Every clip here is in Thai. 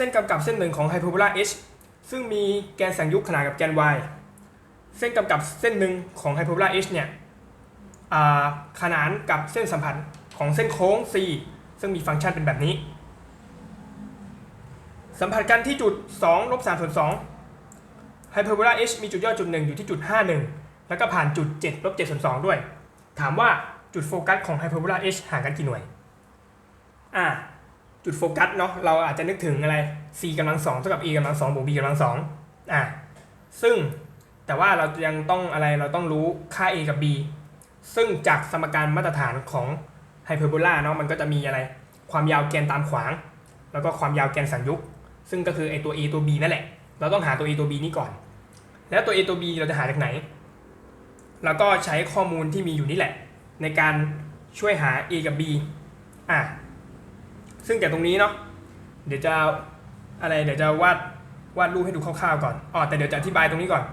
ส้นกำกับเส้นหนึ่งของไฮ p อ r โบลา h ซึ่งมีแกนสังยุกขนานกับแกน y เส้นกำกับเส้นหนึ่งของไฮ p อ r โบลา h เนี่ยขนานกับเส้นสัมพันธ์ของเส้นโค้ง c ซึ่งมีฟังก์ชันเป็นแบบนี้ สัมผัสกันที่จุด2ลบ3ส่วน2ไฮ p อ r โบลา h มีจุดย่อจุด 1 อยู่ที่จุด 51 แล้วก็ผ่านจุด7ลบ7ส่วน2ด้วย ถามว่าจุดโฟกัสของไฮ p อ r โบลา h ห่างกันกี่หน่วย อ่า จุดโฟกัสเนาะเราอาจจะนึกถึงอะไร c กำลัง2เท่ากับ e กำลัง2บวก b กำลัง2อ่าซึ่งแต่ว่าเรายังต้องอะไรเราต้องรู้ค่า a กับ b ซึ่งจากสมการมาตรฐานของไฮเปอร์โบลาเนาะมันก็จะมีอะไร ความยาวแกนตามขวาง แล้วก็ความยาวแกนสังยุกซึ่งก็คือไอตัว a ตัว b นั่นแหละ เราต้องหาตัว a ตัว b นี้ก่อน แล้วตัว a ตัว b เราจะหาจากไหนแล้วก็ใช้ข้อมูลที่มีอยู่นี่แหละ ในการช่วยหา a กับ b อะ ซึ่งจากตรงนี้เนาะเดี๋ยวจะอะไรเดี๋ยวจะวาดวาดรูปให้ดูคร่าวๆก่อนอ๋อแต่เดี๋ยวจะอธิบายตรงนี้ก่อน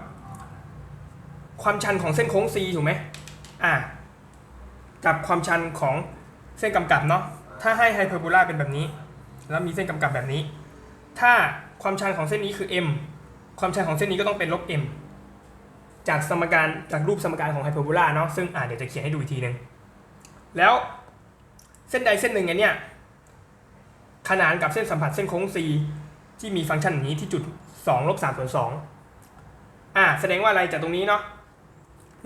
ความชันของเส้นโค้ง C ถูกไหมอะกับความชันของเส้นกำกับเนาะถ้าให้ไฮเปอร์โบลาเป็นแบบนี้ แล้วมีเส้นกำกับแบบนี้ ถ้าความชันของเส้นนี้คือ m ความชันของเส้นนี้ก็ต้องเป็นลบ m จากสมการจากรูปสมการของไฮเปอร์โบลาเนาะซึ่งอ่าเดี๋ยวจะเขียนให้ดูอีกทีหนึงแล้วเส้นใดเส้นหนึ่งเนี้ย ขนานกับเส้นสัมผัสเส้นโค้ง C ที่มีฟังก์ชันอย่างนี้ที่จุด2ลบ3ส่วน2อ่าแสดงว่าอะไรจากตรงนี้เนาะ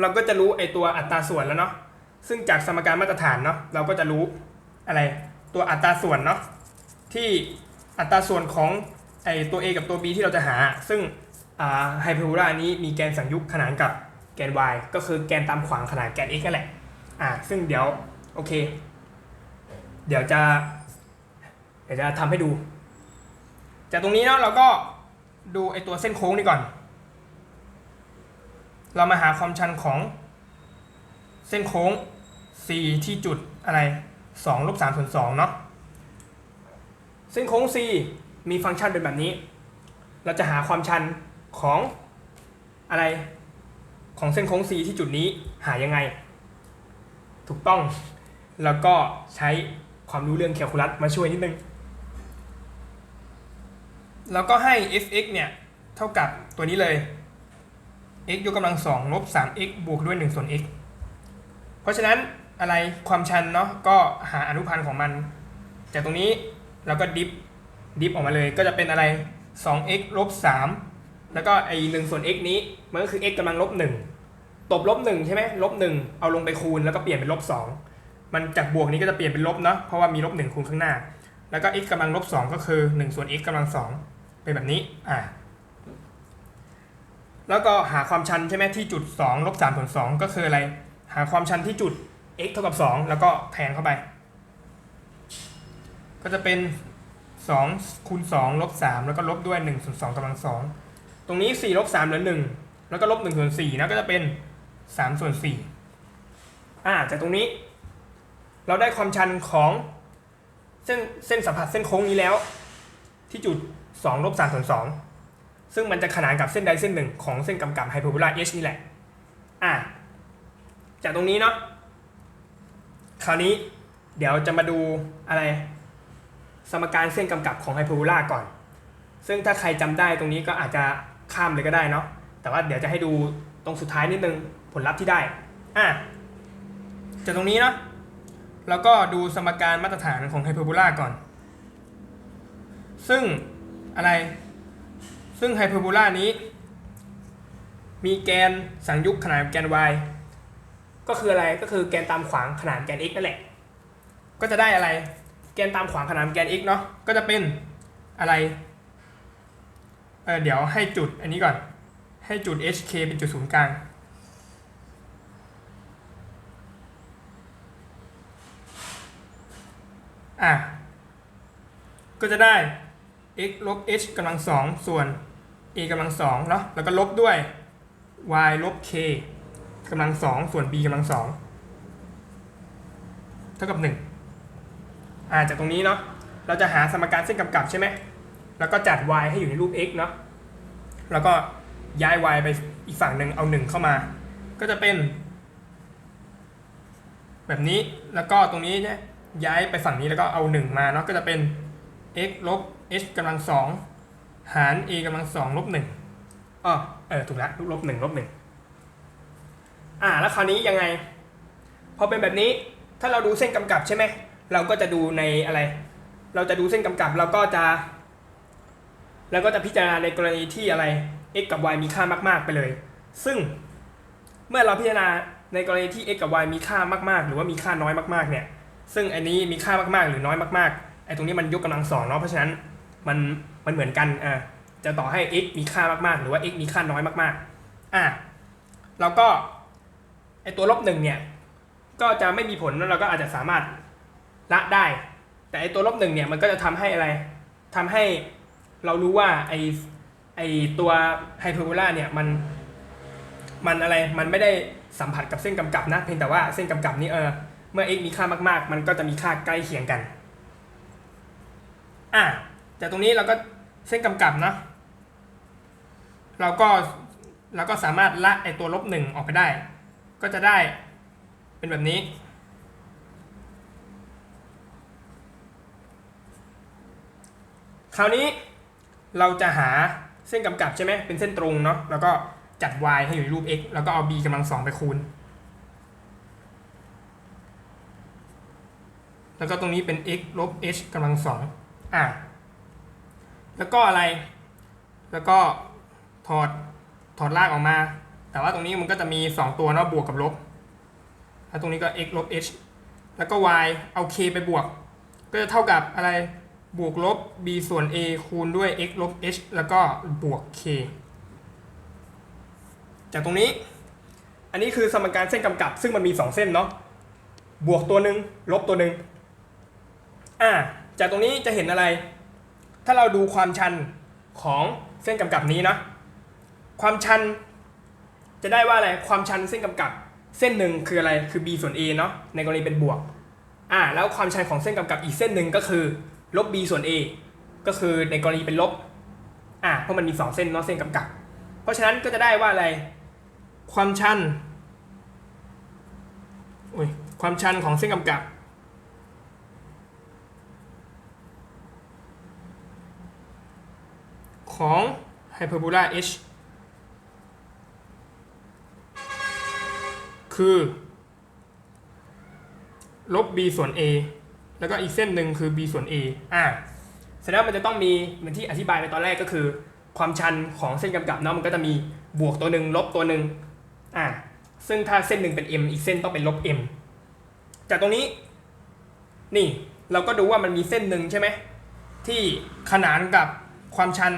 เราก็จะรู้ไอตัวอัตราส่วนแล้วเนาะซึ่งจากสมการมาตรฐานเนาะเราก็จะรู้อะไรตัวอัตราส่วนเนาะที่อัตราส่วนของไอตัว a กับตัว b ที่เราจะหา ซึ่งอ่าไฮเปอร์โบลานี้มีแกนสังยุกขนานกับแกน y ก็คือแกนตามขวางขนาดแกน x นั่นแหละอ่าซึ่งเดี๋ยวโอเค เดี๋ยวจะ ดี๋ยวจะทำให้ดู จากตรงนี้เนาะเราก็ดูไอตัวเส้นโค้งนี่ก่อน เรามาหาความชันของเส้นโค้ง c ที่จุดอะไร2ลบ3ส่วน2เนาะเส้นโค้ง c มีฟังก์ชันเป็นแบบนี้ เราจะหาความชันของอะไรของเส้นโค้ง c ที่จุดนี้หายังไง ถูกต้อง แล้วก็ใช้ความรู้เรื่องแคลคูลัสมาช่วยนิดนึง แล้วก็ให้ f(x) เนี่ย เท่ากับตัวนี้เลย x ยกกำลังสองลบ 3x บวกด้วย 1 ส่วน x เพราะฉะนั้นอะไรความชันเนาะก็หาอนุพันธ์ของมัน จากตรงนี้เราก็ดิฟดิฟออกมาเลยก็จะเป็นอะไร 2x ลบ 3 แล้วก็ไอ้1ส่วน x นี้ มันก็คือ x กำลังลบ 1 ตบลบ 1 ใช่ไหมลบ 1 เอาลงไปคูณแล้วก็เปลี่ยนเป็นลบ 2 มันจากบวกนี้ก็จะเปลี่ยนเป็นลบเนาะเพราะว่ามีลบ 1 คูณข้างหน้า แล้วก็ x กำลังลบ 2 ก็คือ 1 ส่วน x กำลัง2 เป็นแบบนี้อ่าแล้วก็หาความชันใช่ไหมที่จุด2ลบ3ส่วน2ก็คืออะไร หาความชันที่จุด x เท่ากับ 2 แล้วก็แทนเข้าไป ก็จะเป็น2คูณ2ลบ3แล้วก็ลบด้วย1ส่วน2กำลัง2ตรงนี้4ลบ3เหลือ1แล้วก็ลบ1ส่วน4นะก็จะเป็น3ส่วน4อ่าจากตรงนี้ เราได้ความชันของเส้นเส้นสัมผัสเส้นโค้งนี้แล้ว ที่จุด 2ลบ3ส่วน2ซึ่งมันจะขนานกับเส้นใดเส้นหนึ่งของเส้นกำกับไฮเปอร์โบลา h นี่แหละ อ่าจากตรงนี้เนาะ คราวนี้เดี๋ยวจะมาดูอะไร สมการเส้นกำกับของไฮเปอร์โบลาก่อน ซึ่งถ้าใครจำได้ตรงนี้ก็อาจจะข้ามเลยก็ได้เนาะ แต่ว่าเดี๋ยวจะให้ดูตรงสุดท้ายนิดนึงผลลัพธ์ที่ได้ อะ จากตรงนี้เนาะ แล้วก็ดูสมการมาตรฐานของไฮเปอร์โบลาก่อน ซึ่ง อะไร ซึ่งไฮเปอร์โบลานี้ มีแกนสังยุกขนาดแกน y ก็คืออะไรก็คือแกนตามขวางขนาดแกน x นั่นแหละ ก็จะได้อะไร แกนตามขวางขนาดแกน x เนาะก็จะเป็นอะไรเเดี๋ยวให้จุดอันนี้ก่อน ให้จุด hk เป็นจุดศูนย์กลางอะก็จะได้ x ลบ h กำลังสองส่วน a กำลังสองเนาะแล้วก็ลบด้วย y ลบ k กำลังสองส่วน b กำลังสองเท่ากับหนึ่งอ่าจากตรงนี้เนาะเราจะหาสมการเส้นกำกับใช่ไหมแล้วก็จัด y ให้อยู่ในรูป x เนาะแล้วก็ย้าย y ไปอีกฝั่งหนึ่งเอาหนึ่งเข้ามา ก็จะเป็น แบบนี้แล้วก็ตรงนี้เนี่ยย้ายไปฝั่งนี้แล้วก็เอาหนึ่งมาเนาะก็จะเป็น x ลบ h กำลังสองหาร a กำลังสองลบหนึ่งอ๋อเออถูกแล้วลบหนึ่งลบหนึ่งอ่าแล้วคราวนี้ยังไง พอเป็นแบบนี้ถ้าเราดูเส้นกำกับใช่ไหมเราก็จะดูในอะไร เราจะดูเส้นกำกับเราก็จะแล้วก็จะพิจารณาในกรณีที่อะไร x กับ y มีค่ามาก ๆ ไปเลย ซึ่งเมื่อเราพิจารณาในกรณีที่ x กับ y มีค่ามากๆ หรือว่ามีค่าน้อยมากๆเนี่ย ซึ่งอันนี้มีค่ามากๆ หรือน้อยมากๆ ไอ้ตรงนี้มันยกกำลังสองเนาะ เพราะฉะนั้น มันมันเหมือนกันอ่าจะต่อให้ x มีค่ามากๆ หรือว่า x มีค่าน้อยมากๆอ่าเราก็ไอตัวลบหนึ่งเนี่ย ก็จะไม่มีผลแล้วเราก็อาจจะสามารถละได้ แต่ไอตัวลบหนึ่งเนี่ยมันก็จะทำให้อะไรทำให้เรารู้ว่าไอไอตัวไฮเปอร์โบลาเนี่ยมันมันอะไรมันไม่ได้สัมผัสกับเส้นกำกับนะเพียงแต่ว่าเส้นกำกับนี้เออเมื่อ x มีค่ามากๆ มันก็จะมีค่าใกล้เคียงกัน อะ จากตรงนี้เราก็เส้นกำกับเนาะเราก็เราก็สามารถละไอตัวลบหนึ่งออกไปได้ ก็จะได้เป็นแบบนี้ คราวนี้เราจะหาเส้นกำกับใช่ไหมเป็นเส้นตรงเนาะแล้วก็จัด y ให้อยู่ในรูป x แล้วก็เอา b กำลังสองไปคูณ แล้วก็ตรงนี้เป็น x ลบ h กำลังสองอะ แล้วก็อะไร แล้วก็ถอดถอดรากออกมา แต่ว่าตรงนี้มันก็จะมี 2 ตัวเนาะบวกกับลบ แล้วตรงนี้ก็ x ลบ h แล้วก็ y เอา k ไปบวก ก็จะเท่ากับอะไรบวกลบ b ส่วน a คูณด้วย x ลบ h แล้วก็บวก k จากตรงนี้ อันนี้คือสมการเส้นกำกับ ซึ่งมันมี 2 เส้นเนาะ บวกตัวหนึ่งลบตัวหนึ่งอ่า จากตรงนี้จะเห็นอะไร ถ้าเราดูความชันของเส้นกำกับนี้นะความชันจะได้ว่าอะไรความชันเส้นกำกับ เส้นหนึ่งคืออะไรคือ b ส่วน a เนาะในกรณีเป็นบวกอ่าแล้วความชันของเส้นกำกับอีกเส้นหนึ่งก็คือลบ b ส่วน a ก็คือในกรณีเป็นลบอ่าเพราะมันมี2เส้นเนาะเส้นกำกับ เพราะฉะนั้นก็จะได้ว่าอะไร ความชันอุ้ยความชันของเส้นกำกับ ของไฮเปอร์โบลา h คือลบ b ส่วน a แล้วก็อีกเส้นหนึ่งคือ b ส่วน a อ่าแสดงว่ามันจะต้องมีเหมือนที่อธิบายไปตอนแรกก็คือ ความชันของเส้นกำกับเนาะมันก็จะมีบวกตัวหนึ่งลบตัวหนึ่งอ่าซึ่งถ้าเส้นหนึ่งเป็น m อีกเส้นต้องเป็นลบ m จากตรงนี้ นี่เราก็ดูว่ามันมีเส้นหนึ่งใช่ไหมที่ขนานกับความชัน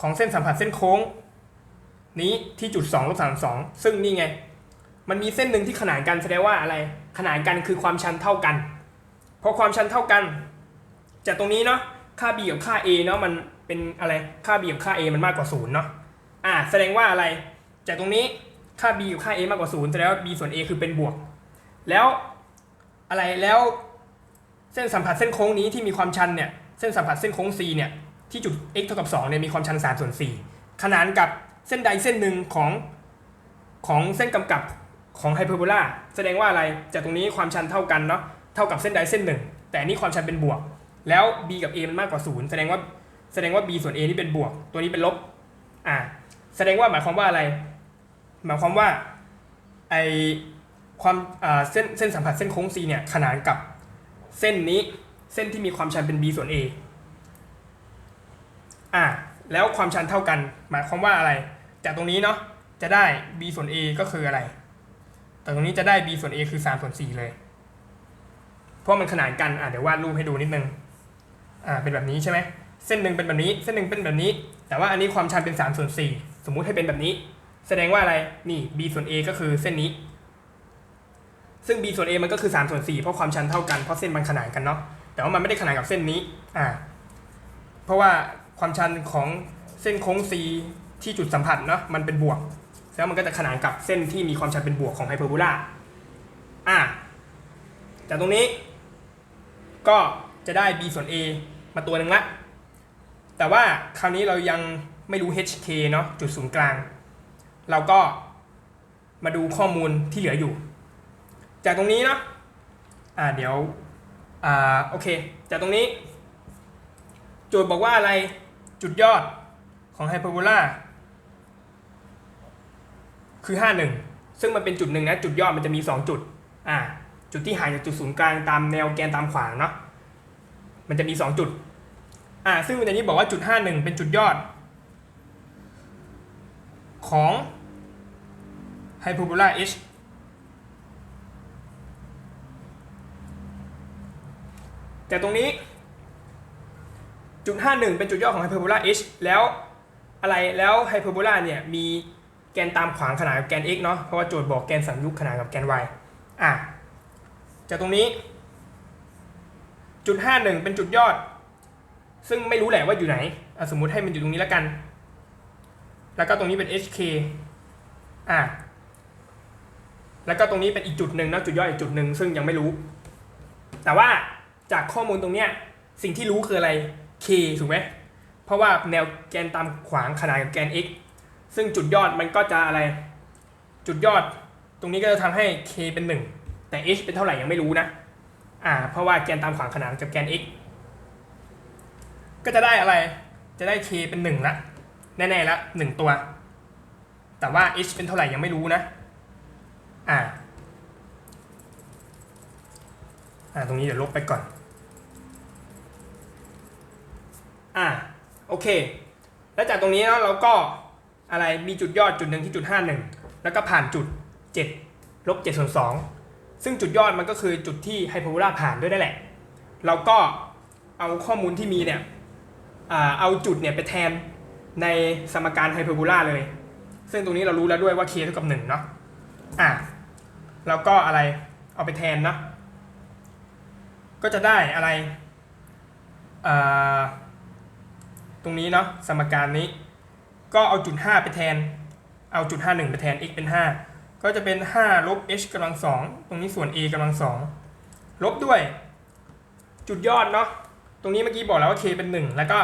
ของเส้นสัมผัสเส้นโค้ง นี้ที่จุด2ลบ32 ซึ่งนี่ไง มันมีเส้นหนึ่งที่ขนานกันแสดงว่าอะไร ขนานกันคือความชันเท่ากัน เพราะความชันเท่ากัน จากตรงนี้เนาะ ค่า b กับค่า a เนาะ มันเป็นอะไร ค่า b กับค่า a มันมากกว่า0เนาะ อ่า แสดงว่าอะไร จากตรงนี้ค่า b กับค่า a มากกว่า0แสดงว่า b ส่วน a คือเป็นบวก แล้วอะไร แล้วเส้นสัมผัสเส้นโค้งนี้ที่มีความชันเนี่ย เส้นสัมผัสเส้นโค้ง c เนี่ย ที่จุด x เท่ากับ2เนี่ยมีความชัน3ส่วน4ขนานกับเส้นใดเส้นหนึ่งของของเส้นกำกับของไฮเปอร์โบลาแสดงว่าอะไรจากตรงนี้ความชันเท่ากันเนาะเท่ากับเส้นใดเส้นหนึ่งแต่นนี้ความชันเป็นบวก แล้ว b กับ a มันมากกว่า 0 แสดงว่าแสดงว่า b ส่วน a นี่เป็นบวก ตัวนี้เป็นลบอ่าแสดงว่าหมายความว่าอะไร หมายความว่าไอความอ่าเส้นเส้นสัมผัสเส้นโค้ง c เนี่ยขนานกับเส้นนี้เส้นที่มีความชันเป็น b ส่วน a อ่าแล้วความชันเท่ากัน หมายความว่าอะไร จากตรงนี้เนาะจะได้ b ส่วน a ก็คืออะไรแต่ตรงนี้จะได้ b ส่วน a คือ3ส่วน4เลย เพราะมันขนานกันอะเดี๋ยววาดรูปให้ดูนิดนึงอ่าเป็นแบบนี้ใช่ไหมเส้นหนึ่งเป็นแบบนี้ เส้นหนึ่งเป็นแบบนี้ แต่ว่าอันนี้ความชันเป็น3ส่วน4สมมุติให้เป็นแบบนี้ แสดงว่าอะไรนี่ b ส่วน a ก็คือเส้นนี้ ซึ่ง b ส่วน a มันก็คือ3ส่วน4เพราะความชันเท่ากันเพราะเส้นมันขนานกันเนาะแต่ว่ามันไม่ได้ขนานกับเส้นนี้อ่าเพราะว่า ความชันของเส้นโค้ง c ที่จุดสัมผัสเนาะมันเป็นบวก แล้วมันก็จะขนานกับเส้นที่มีความชันเป็นบวกของไฮเปอร์โบลาอะจากตรงนี้ ก็จะได้ b ส่วน a มาตัวหนึ่งละ แต่ว่าคราวนี้เรายังไม่รู้ hk เนาะจุดศูนย์กลาง เราก็มาดูข้อมูลที่เหลืออยู่ จากตรงนี้เนาะอ่าเดี๋ยวอ่าโอเค จากตรงนี้ โจทย์บอกว่าอะไร จุดยอดของไฮเปอร์โบลาคือ 51 ซึ่งมันเป็นจุดหนึ่งนะ จุดยอดมันจะมี 2 จุด อ่า จุดที่ห่างจากจุดศูนย์กลางตามแนวแกนตามขวางเนาะ มันจะมี 2 จุด อ่า ซึ่งในนี้บอกว่าจุด 51 เป็นจุดยอด ของไฮเปอร์โบลา h แต่ตรงนี้ จุด51 เป็นจุดย่อของไฮเปอร์โบลา h แล้วอะไรแล้วไฮเปอร์โบลาเนี่ยมีแกนตามขวางขนานกับแกน x เนาะเพราะว่าโจทย์บอกแกนสัมยุคขนานกับแกน y อะจากตรงนี้จุด51 เป็นจุดยอด ซึ่งไม่รู้แหละว่าอยู่ไหนสมมุติให้มันอยู่ตรงนี้แล้วกัน แล้วก็ตรงนี้เป็น hk อะแล้วก็ตรงนี้เป็นอีกจุดหนึ่งนะจุดย่อยอีกจุดหนึ่งซึ่งยังไม่รู้ แต่ว่าจากข้อมูลตรงเนี้ยสิ่งที่รู้คืออะไร k ถูกไหมเพราะว่าแนวแกนตามขวางขนานกับแกน x ซึ่งจุดยอดมันก็จะอะไร จุดยอดตรงนี้ก็จะทำให้ k เป็น 1 แต่ h เป็นเท่าไหร่ยังไม่รู้นะอ่าเพราะว่าแกนตามขวางขนานกับแกน x ก็จะได้อะไร จะได้ k เป็น 1 ละ แน่ๆละ 1 ตัว แต่ว่า h เป็นเท่าไหร่ยังไม่รู้นะ อ่า อ่า ตรงนี้เดี๋ยวลบไปก่อน อ่าโอเค แล้วจากตรงนี้เนาะเราก็อะไรมีจุดยอดจุดหนึ่งที่จุด 51 แล้วก็ผ่านจุด 7 ลบ7ส่วน2ซึ่งจุดยอดมันก็คือจุดที่ไฮเปอร์โบลาผ่านด้วยนั่นแหละ เราก็เอาข้อมูลที่มีเนี่ยอ่าเอาจุดเนี่ยไปแทนในสมการไฮเปอร์โบลาเลย ซึ่งตรงนี้เรารู้แล้วด้วยว่า k เท่ากับ1เนาะอะแล้วก็อะไรเอาไปแทนเนาะก็จะได้อะไรอ่า ตรงนี้เนาะสมการนี้ ก็เอาจุด5ไปแทน เอาจุด51ไปแทน x เป็น 5 ก็จะเป็น 5 ลบ h กำลัง2ตรงนี้ส่วน a กำลัง2ลบด้วย จุดยอดเนาะตรงนี้เมื่อกี้บอกแล้วว่า k เป็น 1 แล้วก็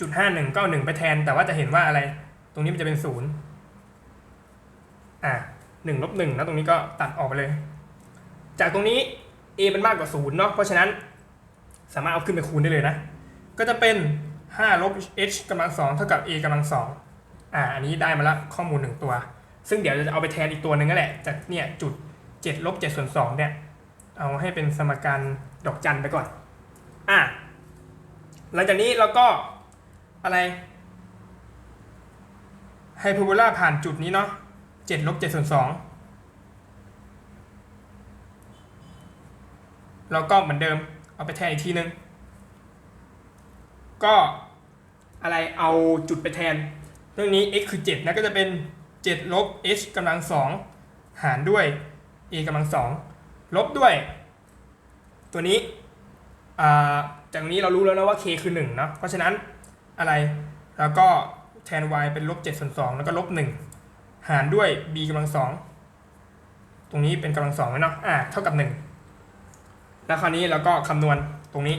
จุด51ก็เอา1ไปแทน แต่ว่าจะเห็นว่าอะไร ตรงนี้มันจะเป็น 0 อะ1ลบ1แล้วตรงนี้ก็ตัดออกไปเลย จากตรงนี้ a เป็นมากกว่า0เนาะเพราะฉะนั้นสามารถเอาขึ้นไปคูณได้เลยนะ ก็จะเป็น 5ลบ h กำลัง2เท่ากับ a กำลัง2อ่า อันนี้ได้มาละข้อมูล 1 ตัว ซึ่งเดี๋ยวจะเอาไปแทนอีกตัวหนึ่งนั่นแหละ จากเนี่ยจุด7ลบ7ส่วน2เนี่ย เอาให้เป็นสมการดอกจันไปก่อน อะหลังจากนี้เราก็อะไรไฮเปอร์โบลาผ่านจุดนี้เนาะ7ลบ7ส่วน2แล้วก็เหมือนเดิมเอาไปแทนอีกทีนึง ก็อะไรเอาจุดไปแทน เรื่องนี้ x คือ 7 นะก็จะเป็น 7 ลบ h กำลัง 2 หารด้วย a กำลัง 2 ลบด้วย ตัวนี้จากนี้เรารู้แล้วนะว่า k คือ 1 เนาะเพราะฉะนั้นอะไรแล้วก็แทน y เป็นลบ7ส่วน2แล้วก็ลบ 1 หารด้วย b กำลัง 2 ตรงนี้เป็นกำลัง2ไว้เนาะอ่าเท่ากับ 1 แล้วคราวนี้เราก็คำนวณตรงนี้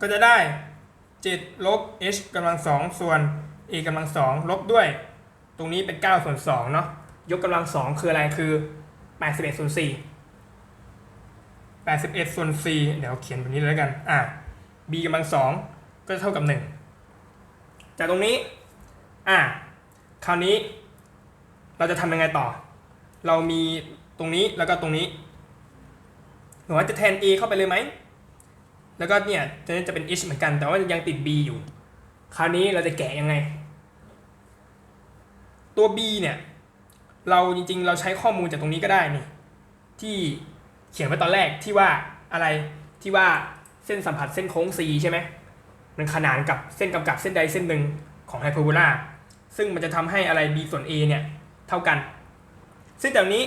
ก็จะได้ 7ลบ h กำลัง2ส่วน a กำลัง2ลบด้วย ตรงนี้เป็น 9 ส่วน2เนาะยกกำลัง2คืออะไรคือ 81ส่วน4 81ส่วน4เดี๋ยวเขียนแบบนี้เลยแล้วกันอ่า b กำลัง2ก็จะเท่ากับ 1 จากตรงนี้อ่าคราวนี้เราจะทำยังไงต่อ เรามีตรงนี้แล้วก็ตรงนี้หนูว่าจะแทน a เข้าไปเลยไหม แล้วก็เนี่ยจะจะเป็น h เหมือนกัน แต่ว่ายังติด b อยู่ คราวนี้เราจะแกะยังไง ตัว b เนี่ย เราจริงๆ เราใช้ข้อมูลจากตรงนี้ก็ได้นี่ ที่เขียนไว้ตอนแรกที่ว่าอะไรที่ว่าเส้นสัมผัสเส้นโค้ง c ใช่ไหมมันขนานกับเส้นกำกับเส้นใดเส้นหนึ่งของไฮเปอร์โบลาซึ่งมันจะทำให้อะไร b ส่วน a เนี่ย เท่ากัน ซึ่งจากนี้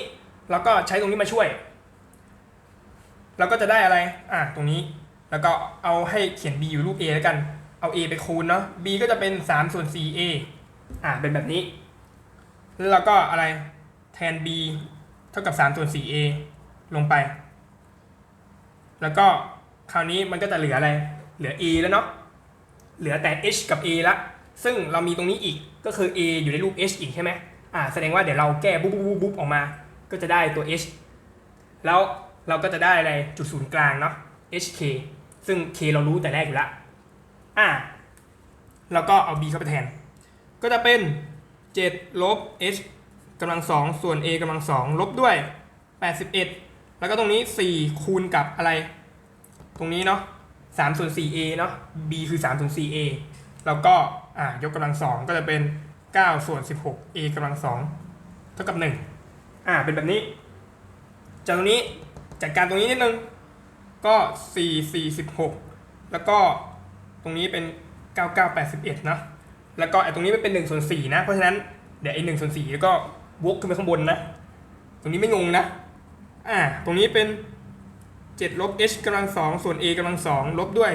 เราก็ใช้ตรงนี้มาช่วย เราก็จะได้อะไร อะ ตรงนี้ แล้วก็เอาให้เขียน b อยู่รูป a แล้วกัน เอา a ไปคูณเนาะ b ก็จะเป็น3ส่วน 4a อะเป็นแบบนี้ แล้วเราก็อะไรแทน b เท่ากับ3ส่วน 4a ลงไป แล้วก็คราวนี้มันก็จะเหลืออะไร เหลือ a แล้วเนาะ เหลือแต่ h กับ a ละ ซึ่งเรามีตรงนี้อีก ก็คือ a อยู่ในรูป h อีกใช่ไหมอ่า แสดงว่าเดี๋ยวเราแก้บุ๊บบุ๊บบุ๊บออกมา ก็จะได้ตัว h แล้วเราก็จะได้อะไร จุดศูนย์กลางเนาะ hk ซึ่ง k เรารู้แต่แรกอยู่ละอะแล้วก็เอา b เข้าไปแทน ก็จะเป็น 7 ลบ h กำลัง 2 ส่วน a กำลัง 2 ลบด้วย 81 แล้วก็ตรงนี้ 4 คูณกับอะไร ตรงนี้เนาะ3ส่วน 4a เนาะ b คือ3ส่วน 4a แล้วก็อ่ายกกำลัง 2 ก็จะเป็น 9 ส่วน 16 a กำลัง 2 เท่ากับ 1 อ่าเป็นแบบนี้ จากตรงนี้จัดการตรงนี้นิดนึง ก็4 4 16 แล้วก็ตรงนี้เป็น 9 9 81เนาะแล้วก็ไอ้ตรงนี้มันเป็น1ส่วน4นะ เพราะฉะนั้นเดี๋ยวไอ้1ส่วน4แล้วก็วกขึ้นไปข้างบนนะ ตรงนี้ไม่งงนะ อ่า ตรงนี้เป็น7ลบ h กำลัง2ส่วน a กำลัง2ลบด้วย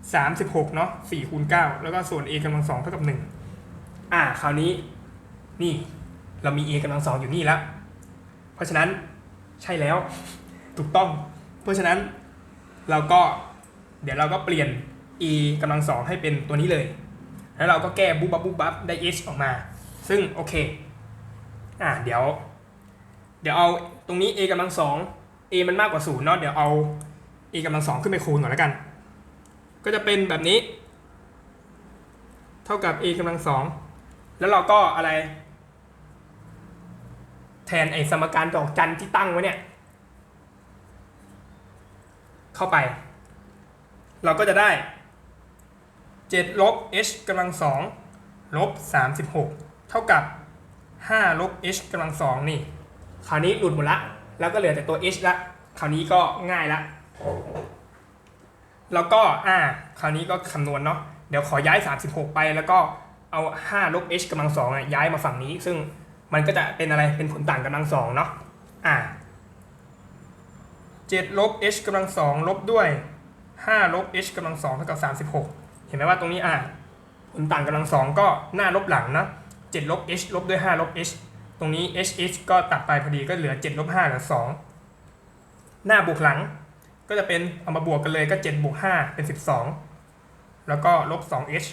36 เนาะ4คูณ9แล้วก็ส่วน a กำลัง2เท่ากับ 1 อ่า คราวนี้นี่เรามี a กำลัง2อยู่นี่แล้ว เพราะฉะนั้นใช่แล้วถูกต้อง เพราะฉะนั้น เราก็เดี๋ยวเราก็เปลี่ยน e กำลัง2ให้เป็นตัวนี้เลย แล้วเราก็แก้บุ๊บบับบุ๊บบับได้ h ออกมา ซึ่งโอเค อ่าเดี๋ยว เดี๋ยวเอาตรงนี้ a กำลัง2 a มันมากกว่า0เนาะ เดี๋ยวเอา a กำลัง2ขึ้นไปคูณก่อนแล้วกัน ก็จะเป็นแบบนี้ เท่ากับ a กำลัง2แล้วเราก็อะไร แทนไอ้สมการดอกจันที่ตั้งไว้เนี่ย เข้าไป เราก็จะได้7ลบ h กำลัง2ลบ36 เท่ากับ5ลบ h กำลัง2นี่ คราวนี้หลุดหมดละ แล้วก็เหลือแต่ตัว h ละ คราวนี้ก็ง่ายละ แล้วก็อ่าคราวนี้ก็คำนวณเนาะ เดี๋ยวขอย้าย 36 ไป แล้วก็เอา5ลบ h กำลัง2อะย้ายมาฝั่งนี้ ซึ่งมันก็จะเป็นอะไร เป็นผลต่างกำลัง2เนาะ อ่า 7ลบ h กำลัง2ลบด้วย5ลบ h กำลัง2เท่ากับ 36 เห็นไหมว่าตรงนี้อ่าผลต่างกำลัง2ก็หน้าลบหลังนะ7ลบ h ลบด้วย5ลบ h ตรงนี้ h h ก็ตัดไปพอดีก็เหลือ7ลบ5เหลือ2 หน้าบวกหลังก็จะเป็นเอามาบวกกันเลยก็7บวก5เป็น 12 แล้วก็ลบ 2h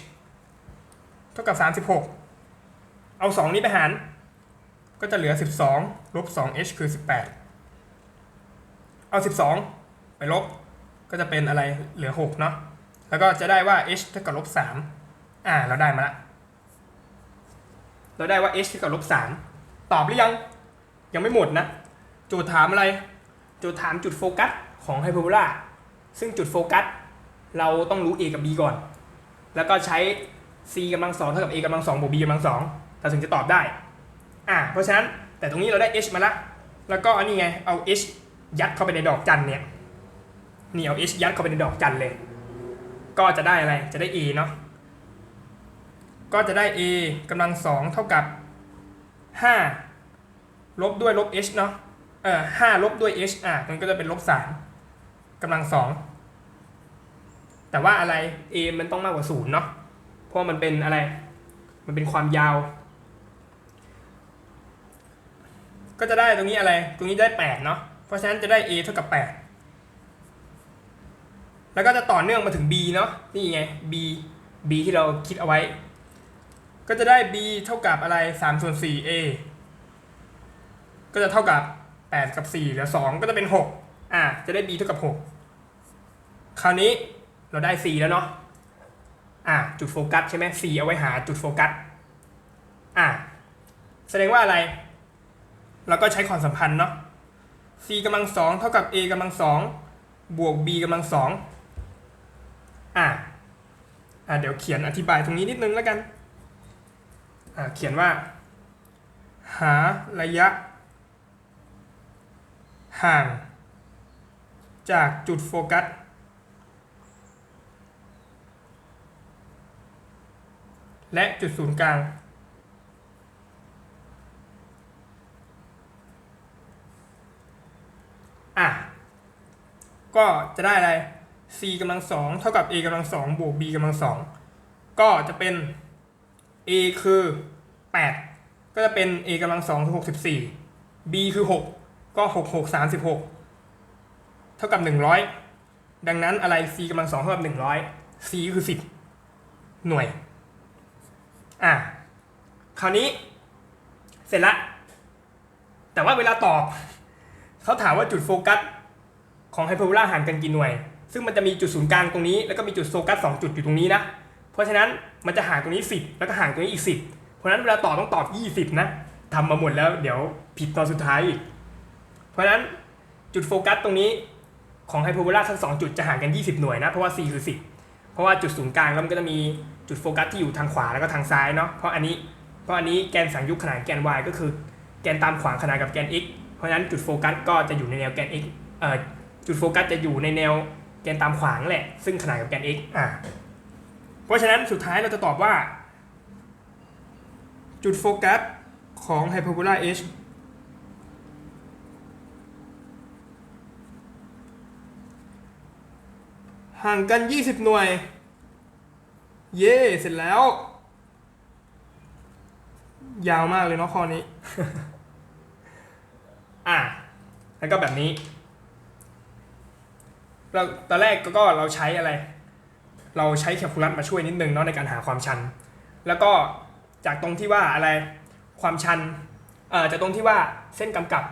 เท่ากับ 36 เอา 2 นี้ไปหาร ก็จะเหลือ 12 ลบ 2h คือ 18 เอา 12 ไปลบ ก็จะเป็นอะไรเหลือ 6 เนาะแล้วก็จะได้ว่า h เท่ากับลบ3อ่า เราได้มาละ เราได้ว่า h เท่ากับลบ3ตอบหรือยัง ยังไม่หมดนะ โจทย์ถามอะไร โจทย์ถามจุดโฟกัสของไฮเปอร์โบลาซึ่งจุดโฟกัส เราต้องรู้ a กับ b ก่อน แล้วก็ใช้ c กำลังสองเท่ากับ a กำลังสองบวก b กำลังสองเราถึงจะตอบได้ อ่า เพราะฉะนั้นแต่ตรงนี้เราได้ h มาละ แล้วก็อันนี้ไง เอา h ยัดเข้าไปในดอกจันเนี่ยนี่เอา h ยัดเข้าไปในดอกจันเลย ก็จะได้อะไรจะได้ a เนาะก็จะได้ a กำลังสองเท่ากับ 5 ลบด้วยลบ h เนาะเออห้าลบด้วย h อะมันก็จะเป็นลบสามกำลังสองแต่ว่าอะไร a มันต้องมากกว่าศูนย์เนาะเพราะมันเป็นอะไร มันเป็นความยาว ก็จะได้ตรงนี้อะไร ตรงนี้ได้8เนาะ ราะฉะนั้นจะได้ a เท่ากับ 8 แล้วก็จะต่อเนื่องมาถึง b เนาะนี่ไง b b ที่เราคิดเอาไว้ ก็จะได้ b เท่ากับอะไร3ส่วน4 a ก็จะเท่ากับ 8 กับ4เหลือ2ก็จะเป็น 6 อ่าจะได้ b เท่ากับ 6 คราวนี้เราได้ c แล้วเนาะอ่าจุดโฟกัสใช่ไหม c เอาไว้หาจุดโฟกัสอ่าแสดงว่าอะไร เราก็ใช้ความสัมพันธ์เนาะ c กำลัง2เท่ากับ a กำลัง2บวก b กำลัง2อ่าอ่าเดี๋ยวเขียนอธิบายตรงนี้นิดนึงแล้วกันอ่าเขียนว่า หาระยะ ห่าง จากจุดโฟกัส และจุดศูนย์กลาง อะ ก็จะได้อะไร c กำลังสองเท่ากับ a กำลังสองบวก b กำลังสองก็จะเป็น a คือ 8 ก็จะเป็น a กำลังสองคือ64 b คือ 6 ก็6 6 36เท่ากับ100ดังนั้นอะไร c กำลังสองเท่ากับ100 c คือ10หน่วย อะ คราวนี้ เสร็จละ แต่ว่าเวลาตอบ เขาถามว่าจุดโฟกัสของไฮเปอร์โบลาห่างกันกี่หน่วย ซึ่งมันจะมีจุดศูนย์กลางตรงนี้ แล้วก็มีจุดโฟกัส2จุดอยู่ตรงนี้นะ เพราะฉะนั้นมันจะห่างตรงนี้ 10 แล้วก็ห่างตรงนี้อีก 10 เพราะฉะนั้นเวลาตอบต้องตอบ 20 นะทำมาหมดแล้วเดี๋ยวผิดตอนสุดท้ายอีก เพราะฉะนั้นจุดโฟกัสตรงนี้ของไฮเปอร์โบลาทั้งสองจุดจะห่างกัน 20 หน่วยนะ เพราะว่า 4 คือ 10 เพราะว่าจุดศูนย์กลางแล้วมันก็จะมีจุดโฟกัสที่อยู่ทางขวาแล้วก็ทางซ้ายเนาะ เพราะอันนี้ เพราะอันนี้แกนสังยุคขนานแกน y ก็คือแกนตามขวางขนานกับแกน x เพราะฉะนั้นจุดโฟกัสก็จะอยู่ในแนวแกน x เอ่อจุดโฟกัสจะอยู่ในแนวแกนตามขวางแหละ ซึ่งขนานกับแกน x อ่าเพราะฉะนั้นสุดท้ายเราจะตอบว่า จุดโฟกัสของไฮเปอร์โบลา h ห่างกัน 20 หน่วย เย่เสร็จแล้ว ยาวมากเลยเนาะข้อนี้ อะแล้วก็แบบนี้เราตอนแรกก็เราใช้อะไร เราใช้แคลคูลัสมาช่วยนิดนึงเนาะในการหาความชัน แล้วก็จากตรงที่ว่าอะไรความชันเอ่อจากตรงที่ว่าเส้นกำกับ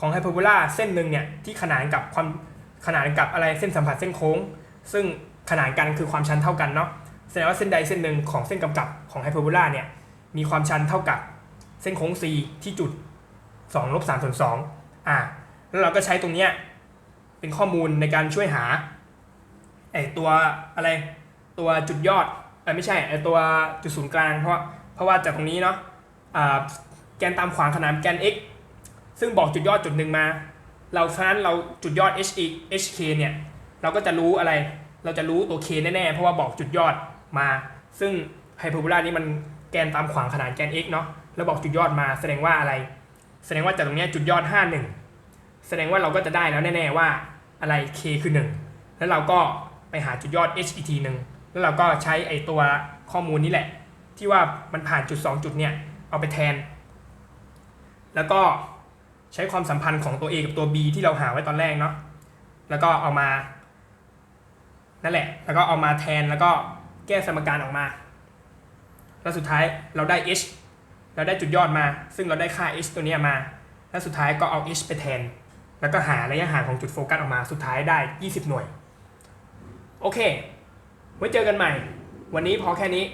ของไฮเปอร์โบลาเส้นหนึ่งเนี่ยที่ขนานกับความขนานกับอะไรเส้นสัมผัสเส้นโค้ง ซึ่งขนานกันคือความชันเท่ากันเนาะแสดงว่าเส้นใดเส้นหนึ่งของเส้นกำกับของไฮเปอร์โบลาเนี่ยมีความชันเท่ากับเส้นโค้ง C ที่จุด 2ลบ3ส่วน2อ่าแล้วเราก็ใช้ตรงเนี้ยเป็นข้อมูลในการช่วยหาไอตัวอะไรตัวจุดยอดเออไม่ใช่ไอตัวจุดศูนย์กลางเพราะเพราะว่าจากตรงนี้เนาะอ่าแกนตามขวางขนานแกน x ซึ่งบอกจุดยอดจุดหนึ่งมา เราฉะนั้นเราจุดยอด h e hk เนี่ยเราก็จะรู้อะไร เราจะรู้ตัว k แน่ๆ เพราะว่าบอกจุดยอดมา ซึ่งไฮเปอร์โบลานี้มันแกนตามขวางขนานแกน x เนาะแล้วบอกจุดยอดมาแสดงว่าอะไร แสดงว่าจากตรงนี้จุดยอด 51 แสดงว่าเราก็จะได้แล้วแน่ๆว่าอะไร k คือ 1 แล้วเราก็ไปหาจุดยอด h อีกทีหนึ่งแล้วเราก็ใช้ไอตัวข้อมูลนี้แหละ ที่ว่ามันผ่านจุด 2 จุดเนี่ยเอาไปแทน แล้วก็ใช้ความสัมพันธ์ของตัว a กับตัว b ที่เราหาไว้ตอนแรกเนาะแล้วก็เอามานั่นแหละ แล้วก็เอามาแทนแล้วก็แก้สมการออกมา แล้วสุดท้ายเราได้ h เราได้จุดยอดมา ซึ่งเราได้ค่า h ตัวนี้มา แล้วสุดท้ายก็เอา h ไปแทน แล้วก็หาระยะห่างของจุดโฟกัสออกมา สุดท้ายได้ 20 หน่วย โอเค ไว้เจอกันใหม่ วันนี้พอแค่นี้